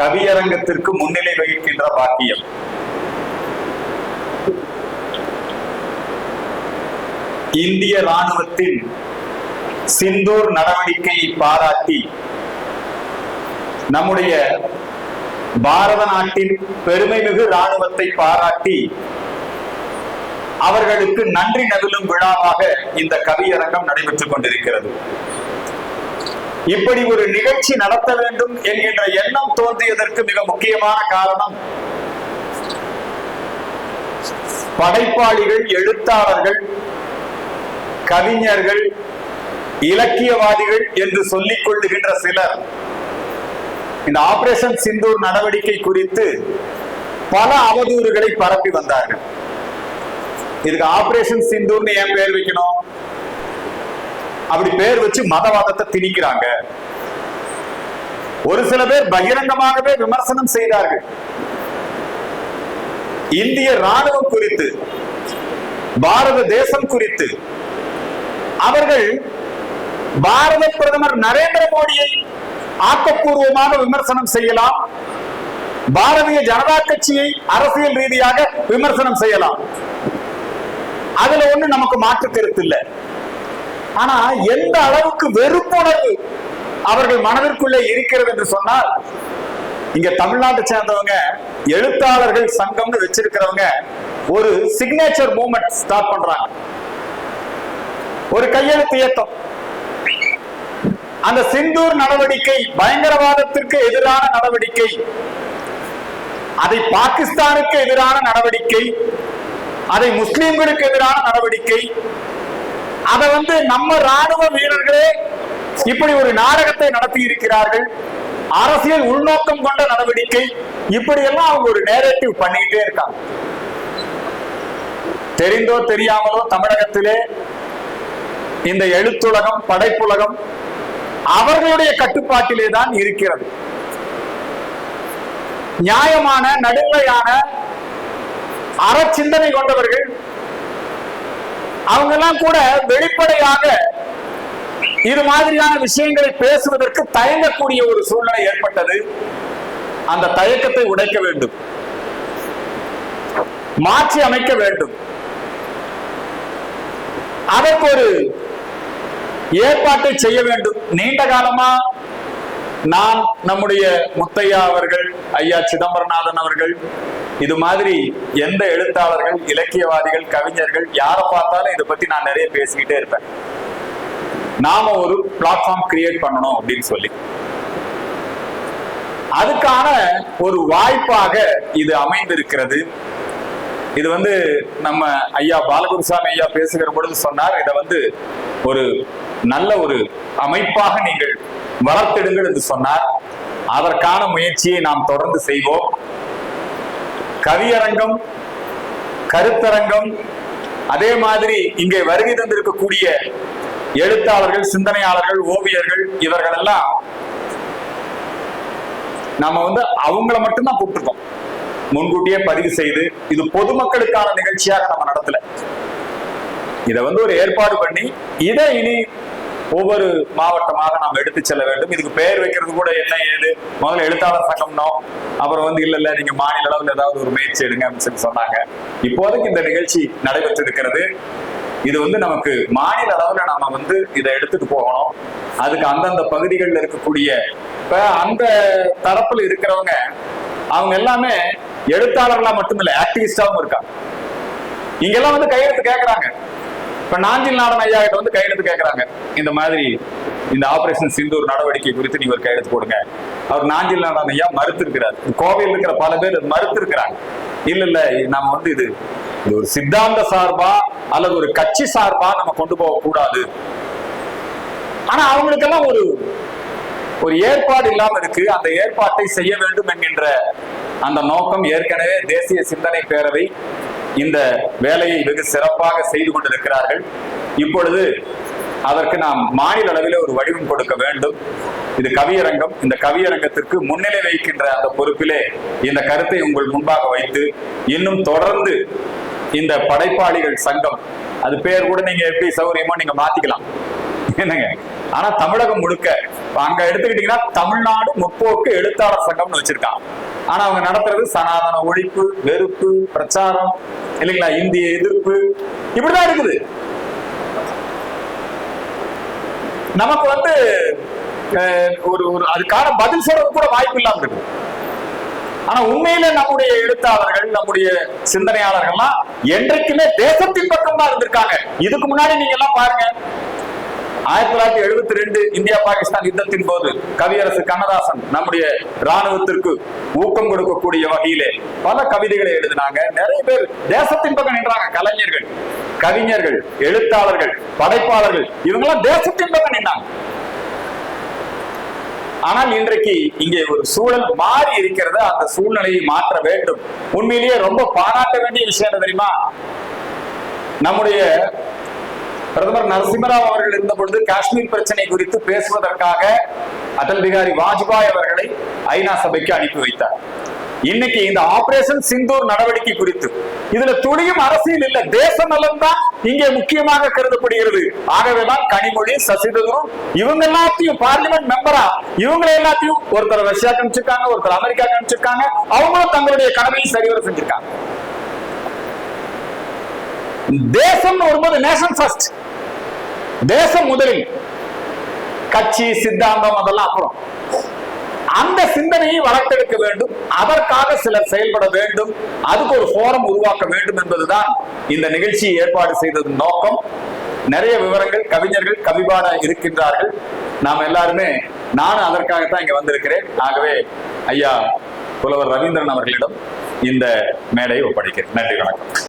கவியரங்கத்திற்கு முன்னிலை வகிக்கின்ற பாக்கியம். இந்திய ராணுவத்தின் சிந்தூர் நடவடிக்கையை பாராட்டி நம்முடைய பாரத நாட்டின் பெருமைமிகு ராணுவத்தை பாராட்டி அவர்களுக்கு நன்றி நவிலும் விழாவாக இந்த கவியரங்கம் நடைபெற்றுக் கொண்டிருக்கிறது. இப்படி ஒரு நிகழ்ச்சி நடத்த வேண்டும் என்கின்ற எண்ணம் தோன்றியதற்கு மிக முக்கியமான காரணம் படைப்பாளிகள் எழுத்தாளர்கள் கவிஞர்கள் இலக்கியவாதிகள் என்று சொல்லிக் கொள்ளுகின்ற சிலர். இந்த ஆபரேஷன் சிந்தூர் நடவடிக்கை குறித்து பல அவதூறுகளை பரப்பி வந்தார்கள். இதுக்கு ஆபரேஷன் சிந்தூர்னு ஏன் பேர் வைக்கணும்? அப்படி பேர் வச்சு மதவாதத்தை திணிக்கிறாங்க. ஒரு சில பேர் பகிரங்கமாகவே விமர்சனம் செய்தார்கள். இந்திய ராணுவம் குறித்து பாரத தேசம் குறித்து. அவர்கள் பாரத பிரதமர் நரேந்திர மோடியை ஆக்கப்பூர்வமாக விமர்சனம் செய்யலாம். பாரதிய ஜனதா கட்சியை அரசியல் ரீதியாக விமர்சனம் செய்யலாம். அதுல ஒண்ணு நமக்கு மாற்று கருத்து இல்லை. ஆனா எந்த அளவுக்கு வெறுப்புணர்வு அவர்கள் மனதிற்குள்ளே இருக்கிறது என்று சொன்னால் இங்க தமிழ்நாட்டை சேர்ந்தவங்க எழுத்தாளர்கள் சங்கம்னு வச்சிருக்கிறவங்க ஒரு சிக்னேச்சர் மூமெண்ட் ஸ்டார்ட் பண்றாங்க. ஒரு கையெழுத்து இயக்கம். அந்த சிந்தூர் நடவடிக்கை பயங்கரவாதத்திற்கு எதிரான நடவடிக்கை அதை பாகிஸ்தானுக்கு எதிரான நடவடிக்கை அதை முஸ்லிம்களுக்கு எதிரான நடவடிக்கை அதை வந்து நம்ம ராணுவ வீரர்களே இப்படி ஒரு நாடகத்தை நடத்தி இருக்கிறார்கள். அரசியல் உள்நோக்கம் கொண்ட நடவடிக்கை. இப்படி எல்லாம் அவங்க ஒரு நேரேட்டிவ் பண்ணிக்கிட்டே இருக்காங்க. தெரிந்தோ தெரியாமலோ தமிழகத்திலே இந்த எழுத்துலகம் படைப்புலகம் அவர்களுடைய கட்டுப்பாட்டிலே தான் இருக்கிறது. நியாயமான நடுநிலையான அறச்சிந்தனை கொண்டவர்கள் அவங்க எல்லாம் கூட வெளிப்படையாக இது மாதிரியான விஷயங்களை பேசுவதற்கு தயங்கக்கூடிய ஒரு சூழ்நிலை ஏற்பட்டது. அந்த தயக்கத்தை உடைக்க வேண்டும். மாற்றி அமைக்க வேண்டும். அதற்கு ஒரு ஏற்பாட்டை செய்ய வேண்டும். நீண்ட காலமா நான் நம்முடைய முத்தையா அவர்கள் ஐயா சிதம்பரநாதன் அவர்கள் இது மாதிரி எந்த எழுத்தாளர்கள் இலக்கியவாதிகள் கவிஞர்கள் யாரை பார்த்தாலும் இதை பத்தி நான் நிறைய பேசிக்கிட்டே இருப்பேன். நாம ஒரு பிளாட்ஃபார்ம் கிரியேட் பண்ணணும் அப்படின்னு சொல்லி. அதுக்கான ஒரு வாய்ப்பாக இது அமைந்திருக்கிறது. இது வந்து நம்ம ஐயா பாலகுருசாமி ஐயா பேசுகிற பொழுது சொன்னார் இதை வந்து ஒரு நல்ல ஒரு அமைப்பாக நீங்கள் வளர்த்தெடுங்கள் என்று சொன்னார். அதற்கான முயற்சியை நாம் தொடர்ந்து செய்வோம். கவியரங்கம் கருத்தரங்கம் அதே மாதிரி இங்கே வருகை தந்திருக்கக்கூடிய எழுத்தாளர்கள் சிந்தனையாளர்கள் ஓவியர்கள் இவர்கள் எல்லாம் நாம வந்து அவங்கள மட்டும்தான் கூப்பிட்டுருக்கோம். முன்கூட்டியே பதிவு செய்து இது பொதுமக்களுக்கான நிகழ்ச்சியாக நம்ம நடத்தல. இதை வந்து ஒரு ஏற்பாடு பண்ணி இதை இனி ஒவ்வொரு மாவட்டமாக நாம் எடுத்து செல்ல வேண்டும். இதுக்கு பெயர் வைக்கிறது கூட என்ன ஏது? முதல்ல எழுத்தாளர் சங்கம்னோ அப்புறம் வந்து இல்ல இல்ல நீங்க மாநில அளவில் ஏதாவது ஒரு முயற்சி எடுங்க அப்படின்னு சொல்லி சொன்னாங்க. இப்போதைக்கு இந்த நிகழ்ச்சி நடைபெற்று இருக்கிறது இது வந்து நமக்கு மாநில அளவுல நாம வந்து இதை எடுத்துட்டு போகணும். அதுக்கு அந்தந்த பகுதிகளில் இருக்கக்கூடிய இப்ப அந்த தரப்புல இருக்கிறவங்க அவங்க எல்லாமே எழுத்தாளர்களா மட்டுமில்ல ஆக்டிவிஸ்டாவும் இருக்காங்க. இங்கெல்லாம் வந்து கையெழுத்து கேட்கறாங்க இப்ப நாஞ்சில் நாடன் ஐயா கிட்ட வந்து கையெழுத்து கேட்கறாங்க இந்த மாதிரி இந்த ஆபரேஷன் சிந்தூர் நடவடிக்கை குறித்து நீங்க ஒரு கையெழுத்து போடுங்க. அவர் நாஞ்சில் நாடன் ஐயா மறுத்திருக்கிறார். கோவையில் இருக்கிற பல பேர் மறுத்திருக்கிறாங்க. இல்ல இல்ல நம்ம வந்து இது இது ஒரு சித்தாந்த சார்பா அல்லது ஒரு கட்சி சார்பா நம்ம கொண்டு போக கூடாது. ஆனா அவங்களுக்கெல்லாம் ஒரு ஒரு ஏற்பாடு இல்லாம இருக்கு. அந்த ஏற்பாட்டை செய்ய வேண்டும் என்கின்ற அந்த நோக்கம் ஏற்கனவே தேசிய சிந்தனை பேரவை இந்த வேலையை வெகு சிறப்பாக செய்து கொண்டிருக்கிறார்கள். இப்பொழுது அதற்கு நாம் மாநில அளவில் ஒரு வடிவம் கொடுக்க வேண்டும். இது கவியரங்கம். இந்த கவியரங்கத்திற்கு முன்னிலை வைக்கின்ற அந்த பொறுப்பிலே இந்த கருத்தை உங்கள் முன்பாக வைத்து இன்னும் தொடர்ந்து இந்த படைப்பாளிகள் சங்கம் அது பேர் கூட நீங்க எப்படி சௌரியமோ நீங்க மாத்திக்கலாம். என்னங்க? ஆனா தமிழகம் முழுக்க அங்க எடுத்துக்கிட்டீங்கன்னா தமிழ்நாடு முற்போக்கு எழுத்தாளர் சங்கம்னு வச்சிருக்காங்க. ஆனா அவங்க நடத்துறது சனாதன ஒழிப்பு வெறுப்பு பிரச்சாரம் இல்லைங்களா இந்திய எதிர்ப்பு இப்படிதான் இருக்குது. நமக்கு வந்து ஒரு ஒரு அதுக்கான பதில் சொல்றது கூட வாய்ப்பு இல்லாம இருக்கு. ஆனா உண்மையில நம்முடைய எழுத்தாளர்கள் நம்முடைய சிந்தனையாளர்கள்லாம் என்றைக்குமே தேசத்தின் பக்கம் தான் இருந்திருக்காங்க. இதுக்கு முன்னாடி நீங்க எல்லாம் பாருங்க ஆயிரத்தி தொள்ளாயிரத்தி எழுபத்தி ரெண்டு இந்தியா பாகிஸ்தான் யுத்தத்தின் போது கவியரசு கண்ணதாசன் நம்முடைய ராணுவத்திற்கு ஊக்கம் கொடுக்கக்கூடிய வகையிலே பல கவிதைகளை எழுதினாங்க. நிறைய பேர் தேசத்தின் பக்கம் நின்றாங்க. கலைஞர்கள் கவிஞர்கள் எழுத்தாளர்கள் படைப்பாளர்கள் இவங்கெல்லாம் தேசத்தின் பக்கம் நின்றாங்க ஆனால் இன்றைக்கு இங்கே ஒரு சூழல் மாறி இருக்கிறது. அந்த சூழ்நிலையை மாற்ற வேண்டும். உண்மையிலேயே ரொம்ப பாராட்ட வேண்டிய விஷயம் என்ன தெரியுமா? நம்முடைய பிரதமர் நரசிம்மராவ் அவர்கள் இருந்த பொழுது காஷ்மீர் பிரச்சனை குறித்து பேசுவதற்காக அடல் பிகாரி வாஜ்பாய் அவர்களை ஐநா சபைக்கு அனுப்பி வைத்தார். இன்னைக்கு இந்த ஆபரேஷன் சிந்தூர் நடவடிக்கை குறித்து. இதுல துளியும் அரசியல் இல்ல. தேச நலன் தான் இங்கே முக்கியமாக கருதப்படுகிறது. ஆகவேதான் கனிமொழி சசிதரும் இவங்க எல்லாத்தையும் பார்லிமெண்ட் மெம்பரா இவங்க எல்லாத்தையும் ஒருத்தர் ரஷ்யா கணிச்சிருக்காங்க ஒருத்தர் அமெரிக்கா கணிச்சிருக்காங்க அவங்களும் தங்களுடைய கடமையை சரிவர செஞ்சிருக்காங்க. தேசம் வரும்போது நேஷன் ஃபர்ஸ்ட் தேசம் முதலில். கட்சி சித்தாந்தம் அதெல்லாம் அப்புறம். அந்த சிந்தனையை வளர்த்தெடுக்க வேண்டும். அதற்காக சிலர் செயல்பட வேண்டும். அதுக்கு ஒரு போரம் உருவாக்க வேண்டும் என்பதுதான் இந்த நிகழ்ச்சியை ஏற்பாடு செய்ததன் நோக்கம். நிறைய விவரங்கள் கவிஞர்கள் கவிபாட இருக்கின்றார்கள். நாம் எல்லாருமே நானும் அதற்காகத்தான் இங்க வந்திருக்கிறேன். ஆகவே ஐயா புலவர் ரவீந்திரன் அவர்களிடம் இந்த மேடையை ஒப்படைக்கிறேன். நன்றி வணக்கம்.